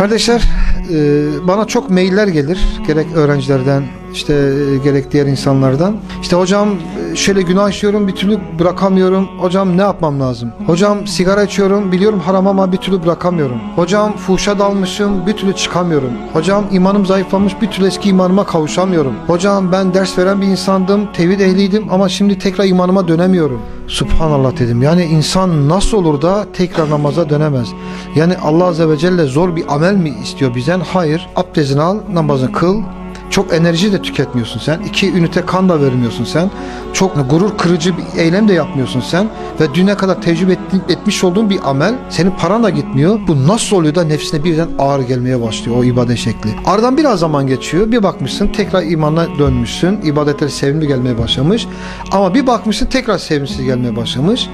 Kardeşler e, bana çok mailler gelir. Gerek öğrencilerden işte e, gerek diğer insanlardan. İşte hocam e, şöyle günah işliyorum bir türlü bırakamıyorum. Hocam ne yapmam lazım? Hocam sigara içiyorum biliyorum haram ama bir türlü bırakamıyorum. Hocam fuhuşa dalmışım bir türlü çıkamıyorum. Hocam imanım zayıflamış bir türlü eski imanıma kavuşamıyorum. Hocam ben ders veren bir insandım, tevhid ehliydim ama şimdi tekrar imanıma dönemiyorum. Subhanallah dedim. Yani insan nasıl olur da tekrar namaza dönemez? Yani Allah Azze ve Celle zor bir amel mi istiyor bizden? Hayır. Abdestini al, namazını kıl, çok enerji de tüketmiyorsun sen. İki ünite kan da vermiyorsun sen. Çok gurur kırıcı bir eylem de yapmıyorsun sen. Ve düne kadar tecrübe etmiş olduğun bir amel senin paran da gitmiyor. Bu nasıl oluyor da nefsine birden ağır gelmeye başlıyor o ibadet şekli. Aradan biraz zaman geçiyor. Bir bakmışsın tekrar imana dönmüşsün. İbadetler sevimli gelmeye başlamış. Ama bir bakmışsın tekrar sevimsiz gelmeye başlamış.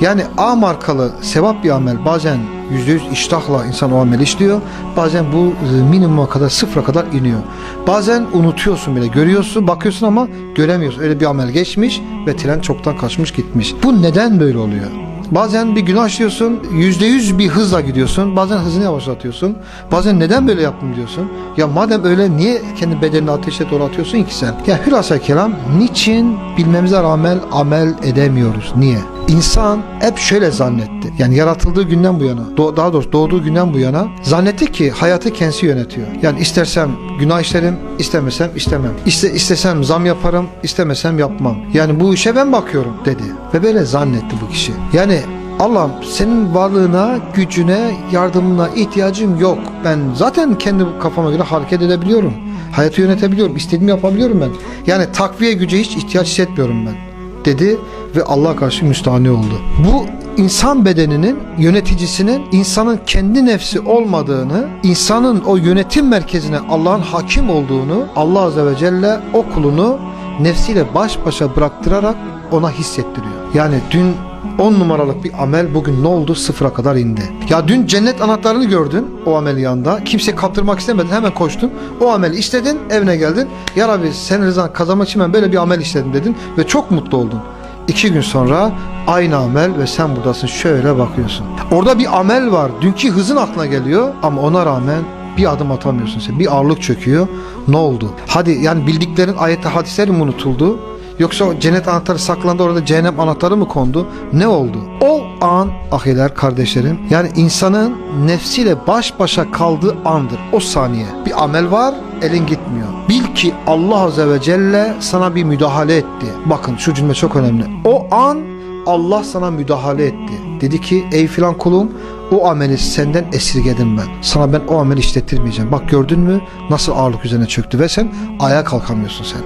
Yani A markalı sevap bir amel bazen %100 iştahla insan o ameli işliyor. Bazen bu e, minimuma kadar sıfıra kadar iniyor. Bazen unutuyorsun bile. Görüyorsun, bakıyorsun ama göremiyorsun. Öyle bir amel geçmiş ve tren çoktan kaçmış gitmiş. Bu neden böyle oluyor? Bazen bir günah işliyorsun, yüzde yüz bir hızla gidiyorsun. Bazen hızını yavaşlatıyorsun. Bazen neden böyle yaptım diyorsun. Ya madem öyle niye kendi bedenini ateşe doğru atıyorsun ki sen? Ya hülasa kelam, niçin bilmemize rağmen amel edemiyoruz? Niye? İnsan hep şöyle zannetti. Yani yaratıldığı günden bu yana, do- daha doğrusu doğduğu günden bu yana zannetti ki hayatı kendisi yönetiyor. Yani istersem günah işlerim, istemesem istemem. İste, istesem zam yaparım, istemesem yapmam. Yani bu işe ben bakıyorum dedi. Ve böyle zannetti bu kişi. Yani Allah'ım senin varlığına, gücüne, yardımına ihtiyacım yok. Ben zaten kendi kafama göre hareket edebiliyorum. Hayatı yönetebiliyorum. istediğimi yapabiliyorum ben. Yani takviye güce hiç ihtiyaç hissetmiyorum ben dedi ve Allah'a karşı müstahane oldu. Bu insan bedeninin yöneticisinin insanın kendi nefsi olmadığını, insanın o yönetim merkezine Allah'ın hakim olduğunu Allah Azze ve Celle o kulunu nefsiyle baş başa bıraktırarak ona hissettiriyor. Yani dün 10 numaralık bir amel bugün ne oldu? Sıfıra kadar indi. Ya dün cennet anahtarını gördün o amel yanında. Kimse kaptırmak istemedin hemen koştun. O ameli istedin evine geldin. Ya Rabbi senin rızan kazanmak için ben böyle bir amel istedim dedin. Ve çok mutlu oldun. İki gün sonra aynı amel ve sen buradasın şöyle bakıyorsun. Orada bir amel var. Dünkü hızın aklına geliyor ama ona rağmen bir adım atamıyorsun sen. Bir ağırlık çöküyor. Ne oldu? Hadi yani bildiklerin ayette hadisleri mi unutuldu? Yoksa cennet anahtarı saklandı orada cehennem anahtarı mı kondu? Ne oldu? O an ahiler kardeşlerim yani insanın nefsiyle baş başa kaldığı andır. O saniye. Bir amel var elin gitmiyor. Bil ki Allah Azze ve Celle sana bir müdahale etti. Bakın şu cümle çok önemli. O an Allah sana müdahale etti. Dedi ki ey filan kulum o ameli senden esirgedim ben. Sana ben o ameli işlettirmeyeceğim. Bak gördün mü nasıl ağırlık üzerine çöktü ve sen ayağa kalkamıyorsun sen.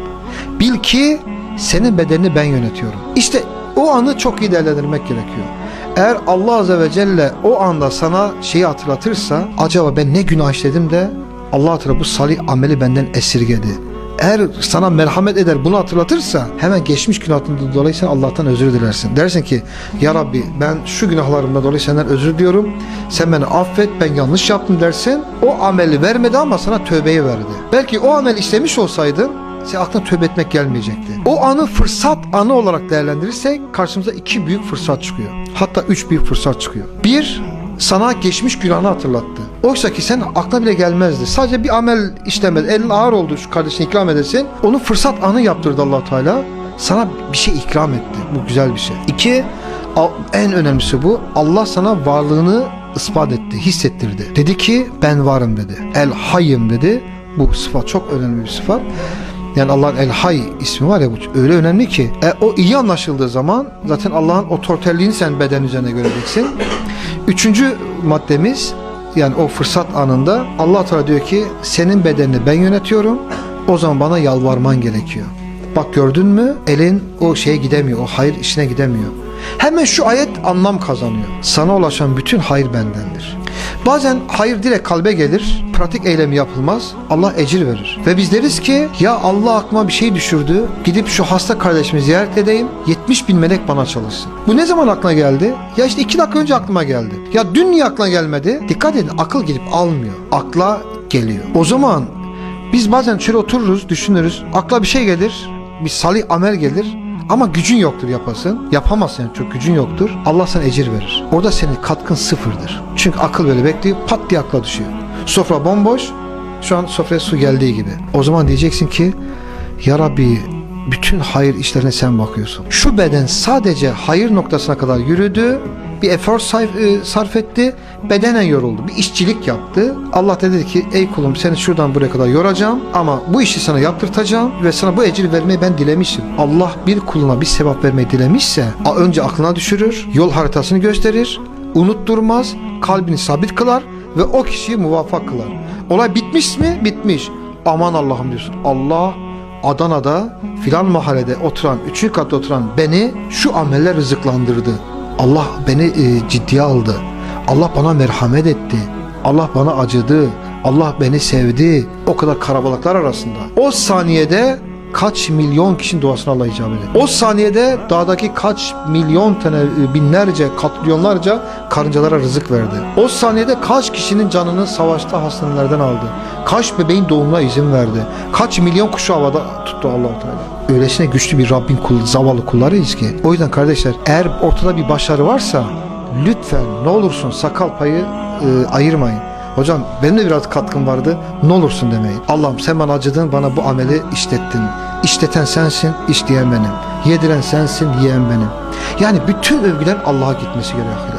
Bil ki senin bedenini ben yönetiyorum. İşte o anı çok iyi değerlendirmek gerekiyor. Eğer Allah Azze ve Celle o anda sana şeyi hatırlatırsa acaba ben ne günah işledim de Allah Teala bu salih ameli benden esirgedi. Eğer sana merhamet eder bunu hatırlatırsa hemen geçmiş günahından dolayı sen Allah'tan özür dilersin. Dersin ki ya Rabbi ben şu günahlarımdan dolayı senden özür diliyorum. Sen beni affet ben yanlış yaptım dersin. O ameli vermedi ama sana tövbeyi verdi. Belki o amel işlemiş olsaydın senin aklına tövbe etmek gelmeyecekti. O anı fırsat anı olarak değerlendirirsek karşımıza iki büyük fırsat çıkıyor. Hatta üç büyük fırsat çıkıyor. Bir, sana geçmiş günahını hatırlattı. Oysa ki sen aklına bile gelmezdi. Sadece bir amel işlemedi. Elin ağır oldu şu kardeşine ikram edersin. Onu fırsat anı yaptırdı allah Teala. Sana bir şey ikram etti. Bu güzel bir şey. İki, en önemlisi bu. Allah sana varlığını ispat etti, hissettirdi. Dedi ki ben varım dedi. El hayyim dedi. Bu sıfat çok önemli bir sıfat. Yani Allah'ın El Hay ismi var ya bu öyle önemli ki e, o iyi anlaşıldığı zaman zaten Allah'ın otoriterliğini sen beden üzerine göreceksin. Üçüncü maddemiz yani o fırsat anında Allah Teala diyor ki senin bedenini ben yönetiyorum. O zaman bana yalvarman gerekiyor. Bak gördün mü elin o şeye gidemiyor. O hayır işine gidemiyor. Hemen şu ayet anlam kazanıyor. Sana ulaşan bütün hayır bendendir. Bazen hayır direkt kalbe gelir, pratik eylemi yapılmaz, Allah ecir verir. Ve biz deriz ki ya Allah aklıma bir şey düşürdü, gidip şu hasta kardeşimi ziyaret edeyim, 70 bin melek bana çalışsın. Bu ne zaman aklına geldi? Ya işte iki dakika önce aklıma geldi. Ya dün niye aklına gelmedi? Dikkat edin akıl gidip almıyor, akla geliyor. O zaman biz bazen şöyle otururuz, düşünürüz, akla bir şey gelir, bir salih amel gelir, Ama gücün yoktur yapasın. Yapamazsın yani çok gücün yoktur. Allah sana ecir verir. Orada senin katkın sıfırdır. Çünkü akıl böyle bekliyor pat diye akla düşüyor. Sofra bomboş. Şu an sofraya su geldiği gibi. O zaman diyeceksin ki Ya Rabbi bütün hayır işlerine sen bakıyorsun. Şu beden sadece hayır noktasına kadar yürüdü. Bir efor sarf, e, etti. Bedenen yoruldu. Bir işçilik yaptı. Allah da dedi ki ey kulum seni şuradan buraya kadar yoracağım ama bu işi sana yaptırtacağım ve sana bu ecri vermeyi ben dilemişim. Allah bir kuluna bir sevap vermeyi dilemişse önce aklına düşürür, yol haritasını gösterir, unutturmaz, kalbini sabit kılar ve o kişiyi muvaffak kılar. Olay bitmiş mi? Bitmiş. Aman Allah'ım diyorsun. Allah Adana'da filan mahallede oturan, üçüncü katta oturan beni şu ameller rızıklandırdı. Allah beni e, ciddiye aldı. Allah bana merhamet etti. Allah bana acıdı. Allah beni sevdi. O kadar karabalıklar arasında. O saniyede kaç milyon kişinin duasına Allah icabet etti. O saniyede dağdaki kaç milyon tane e, binlerce, katrilyonlarca karıncalara rızık verdi. O saniyede kaç kişinin canını savaşta hastanelerden aldı. Kaç bebeğin doğumuna izin verdi. Kaç milyon kuşu havada tuttu allah Teala. Öylesine güçlü bir Rabbin kul, zavallı kullarıyız ki. O yüzden kardeşler eğer ortada bir başarı varsa lütfen ne olursun sakal payı e, ayırmayın. Hocam benim de biraz katkım vardı. Ne olursun demeyin. Allah'ım sen bana acıdın bana bu ameli işlettin. İşleten sensin, işleyen benim. Yediren sensin, yiyen benim. Yani bütün övgüler Allah'a gitmesi gerekiyor.